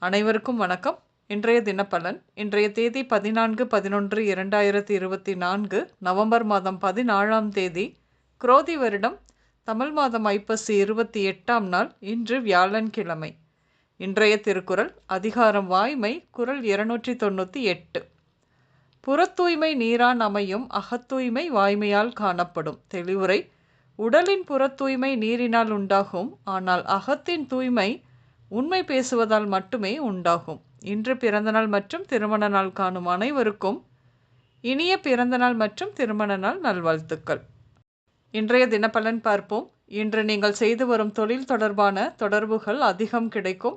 அனைவருக்கும் வணக்கம். இன்றைய தினப்பலன் இன்றைய தேதி பதினான்கு பதினொன்று இரண்டாயிரத்தி இருபத்தி நான்கு நவம்பர் மாதம் பதினாழாம் தேதி குரோதி வருடம் தமிழ் மாதம் ஐப்பசி இருபத்தி எட்டாம் நாள் இன்று வியாழன்கிழமை. இன்றைய திருக்குறள் அதிகாரம் வாய்மை குரல் இருநூற்றி தொண்ணூற்றி எட்டு. புறத்தூய்மை நீரான் அமையும் அகத்தூய்மை வாய்மையால் காணப்படும் தெளிவுரை. உடலின் புறத்தூய்மை நீரினால் உண்டாகும் ஆனால் அகத்தின் தூய்மை உண்மை பேசுவதால் மட்டுமே உண்டாகும். இன்று பிறந்தநாள் மற்றும் திருமண நாள் காணும் அனைவருக்கும் இனிய பிறந்தநாள் மற்றும் திருமண நாள் நல்வாழ்த்துக்கள். இன்றைய தினப்பலன் பார்ப்போம். இன்று நீங்கள் செய்து வரும் தொழில் தொடர்பான தொடர்புகள் அதிகம் கிடைக்கும்.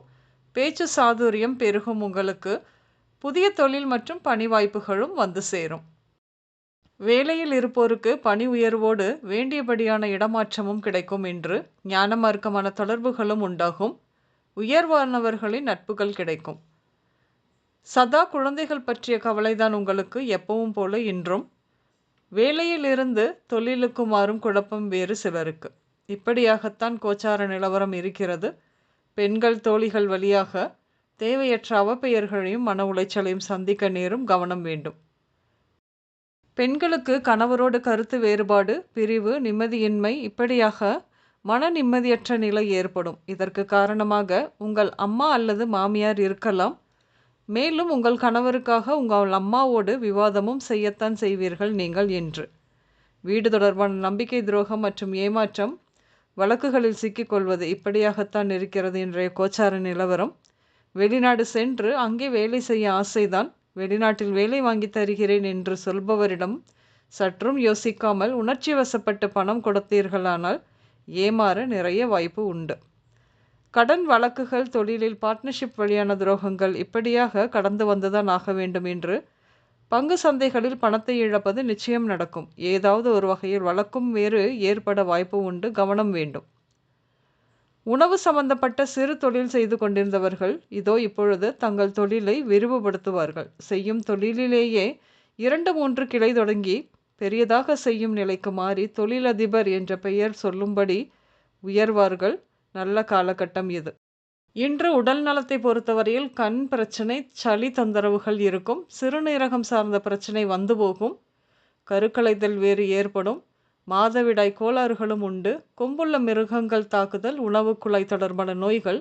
பேச்சு சாதுரியம் பெருகும் உங்களுக்கு. புதிய தொழில் மற்றும் பணி வாய்ப்புகளும் வந்து சேரும். வேலையில் இருப்போருக்கு பணி உயர்வோடு வேண்டியபடியான இடமாற்றமும் கிடைக்கும் என்று ஞானமார்க்கமான தொடர்புகளும் உண்டாகும். உயர்வானவர்களின் நட்புகள் கிடைக்கும். சதா குழந்தைகள் பற்றிய கவலைதான் உங்களுக்கு எப்பவும் போல இன்றும். வேலையிலிருந்து தொழிலுக்கு மாறும் குழப்பம் வேறு சிலருக்கு. இப்படியாகத்தான் கோச்சார நிலவரம் இருக்கிறது. பெண்கள் தோழிகள் வழியாக தேவையற்ற அவப்பெயர்களையும் மன உளைச்சலையும் சந்திக்க நேரும் கவனம் வேண்டும். பெண்களுக்கு கணவரோடு கருத்து வேறுபாடு பிரிவு நிம்மதியின்மை இப்படியாக மன நிம்மதியற்ற நிலை ஏற்படும். இதற்கு காரணமாக உங்கள் அம்மா அல்லது மாமியார் இருக்கலாம். மேலும் உங்கள் கணவருக்காக உங்கள் அம்மாவோடு விவாதமும் செய்யத்தான் செய்வீர்கள் நீங்கள் என்று. வீடு தொடர்பான நம்பிக்கை துரோகம் மற்றும் ஏமாற்றம் வழக்குகளில் சிக்கிக்கொள்வது இப்படியாகத்தான் இருக்கிறது இன்றைய கோச்சார நிலவரம். வெளிநாடு சென்று அங்கே வேலை செய்ய ஆசைதான். வெளிநாட்டில் வேலை வாங்கி தருகிறேன் என்று சொல்பவரிடம் சற்றும் யோசிக்காமல் உணர்ச்சி வசப்பட்டு பணம் கொடுத்தீர்களானால் ஏமாற நிறைய வாய்ப்பு உண்டு. கடன் வழக்குகள் தொழிலில் பார்ட்னர்ஷிப் வழியான துரோகங்கள் இப்படியாக கடந்து வந்துதான் ஆக வேண்டும் என்று பங்கு சந்தைகளில் பணத்தை இழப்பது நிச்சயம் நடக்கும். ஏதாவது ஒரு வகையில் வழக்கும் வேறு ஏற்பட வாய்ப்பு உண்டு கவனம் வேண்டும். உணவு சம்பந்தப்பட்ட சிறு தொழில் செய்து கொண்டிருந்தவர்கள் இதோ இப்பொழுது தங்கள் தொழிலை விரிவுபடுத்துவார்கள். செய்யும் தொழிலிலேயே இரண்டு மூன்று கிளை தொடங்கி பெரியதாக செய்யும் நிலைக்கு மாறி தொழிலதிபர் என்ற பெயர் சொல்லும்படி உயர்வார்கள். நல்ல காலகட்டம் இது. இன்று உடல் நலத்தை பொறுத்தவரையில் கண் பிரச்சனை சளி தொந்தரவுகள் இருக்கும். சிறுநீரகம் சார்ந்த பிரச்சனை வந்து போகும். கருக்கலைதல் வேறு ஏற்படும். மாதவிடாய் கோளாறுகளும் உண்டு. கொம்புள்ள மிருகங்கள் தாக்குதல் உணவு குழாய் தொடர்பான நோய்கள்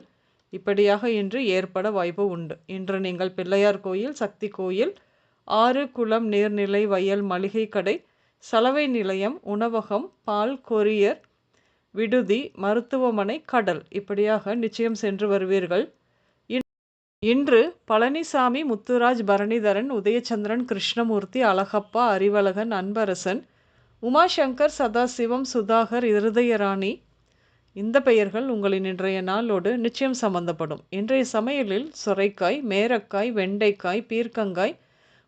இப்படியாக இன்று ஏற்பட வாய்ப்பு உண்டு. இன்று நீங்கள் பிள்ளையார் கோயில் சக்தி கோயில் ஆறு குளம் நீர்நிலை வயல் மளிகை கடை சலவை நிலையம் உணவகம் பால் கொரியர் விடுதி மருத்துவமனை கடல். இப்படியாக நிச்சயம் சென்று வருவீர்கள். இன்று பழனிசாமி முத்துராஜ் பரணிதரன் உதயச்சந்திரன் கிருஷ்ணமூர்த்தி அழகப்பா அறிவழகன் அன்பரசன் உமாசங்கர் சதாசிவம் சுதாகர் இருதயராணி. இந்த பெயர்கள் உங்களின் இன்றைய நாளோடு நிச்சயம் சம்பந்தப்படும். இன்றைய சமையலில் சுரைக்காய் மேரக்காய் வெண்டைக்காய் பீர்க்கங்காய்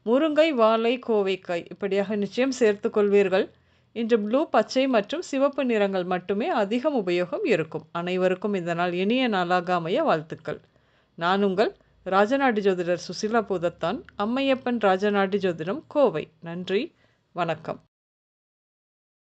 முருங்கை வாழை கோவைக்காய் இப்படியாக நிச்சயம் சேர்த்து கொள்வீர்கள். இன்று ப்ளூ பச்சை மற்றும் சிவப்பு நிறங்கள் மட்டுமே அதிகம் உபயோகம் இருக்கும். அனைவருக்கும் இந்த நாள் இனிய நாளாக அமைய வாழ்த்துக்கள். நான் உங்கள் ராஜநாடி ஜோதிடர் சுசிலா பூதத்தான். அம்மையப்பன் ராஜநாடி ஜோதிடம் கோவை. நன்றி. வணக்கம்.